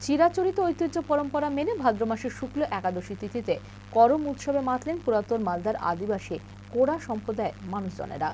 চিরাচরিত ঐতিহ্য পরম্পরা মেনে ভাদ্র মাসের শুক্ল একাদশী তিথিতে করম উৎসবে মাতলেন পুরাতন মালদার আদিবাসী কোড়া সম্প্রদায়ের মানুষজনেরা।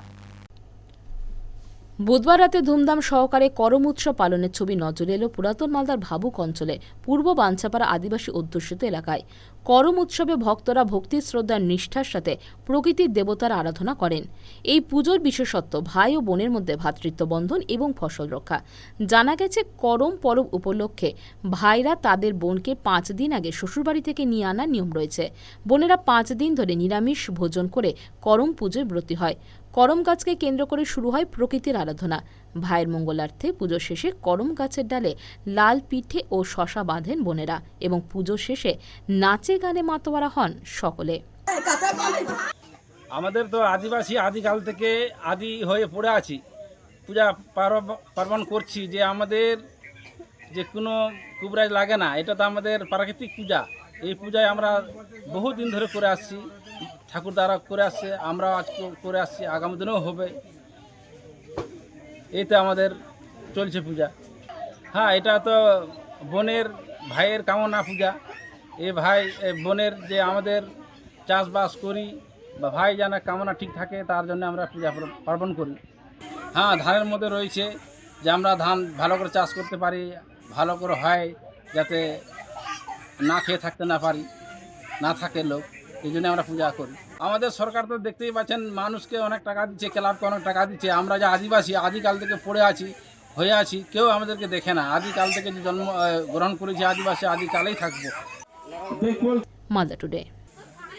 বুধবার রাতে ধুমধাম সহকারে করম উৎসব পালনের ছবি নজরে এলো পুরাতন মালদার ভাবুক অঞ্চলে, পূর্ব বাঞ্ছাপাড়া আদিবাসী অধ্যুষিত এলাকায়। করম উৎসবে ভক্তরা ভক্তি, শ্রদ্ধার নিষ্ঠার সাথে প্রকৃতির দেবতার আরাধনা করেন। এই পুজোর বিশেষত্ব, ভাই ও বোনের মধ্যে ভ্রাতৃত্ব বন্ধন এবং ফসল রক্ষা। জানা গেছে, করম পরব উপলক্ষে ভাইরা তাদের বোনকে পাঁচ দিন আগে শ্বশুরবাড়ি থেকে নিয়ে আনার নিয়ম রয়েছে। বোনেরা পাঁচ দিন ধরে নিরামিষ ভোজন করে করম পুজোয় ব্রতী হয়। করম গাছকে কেন্দ্র করে শুরু হয় প্রকৃতির আরাধনা। ভাইয়ের মঙ্গলার্থে পুজো শেষে করম গাছের ডালে লাল পিঠে ও শশা বাঁধেন বোনেরা এবং পুজো শেষে নাচে গানে মাতোয়ারা হন সকলে। আমাদের তো আদিবাসী আদিকাল থেকে আদি হয়ে পড়ে আছি। পূজা পার্ব- পার্বণ করছি যে আমাদের যে কোনো কুবরাজ লাগে না, এটা তো আমাদের প্রাকৃতিক পূজা। এই পূজায় আমরা বহু দিন ধরে করে আসছি, ঠাকুর দ্বারা করে আসছে, আমরাও আজ কো- করে আসছি, আগামী দিনেও হবে। এইতে আমাদের চলছে পূজা। হ্যাঁ এটা তো বোনের ভাইয়ের কামনা পূজা। এ ভাই বোনের যে আমাদের চাষবাস করি বা ভাই যেন কামনা ঠিক থাকে, তার জন্য আমরা পূজা পার্বণ করি। হ্যাঁ ধানের মধ্যে রয়েছে যে আমরা ধান ভালো করে চাষ করতে পারি, ভালো করে হয়, যাতে না খেয়ে থাকতে না পারি, না থাকে লোক। এই জন্য আমরা পূজা করি। আমাদের সরকার তো দেখতেই পাচ্ছেন মানুষকে অনেক টাকা দিচ্ছে ক্লাবকে অনেক টাকা দিচ্ছে। আমরা যে আদিবাসী আদিকাল থেকে পড়ে আছি হয়ে আছি কেউ আমাদেরকে দেখে না। আদিকাল থেকে যে জন্ম গ্রহণ করেছি আদিবাসী আদিকালেই থাকব। Mother today.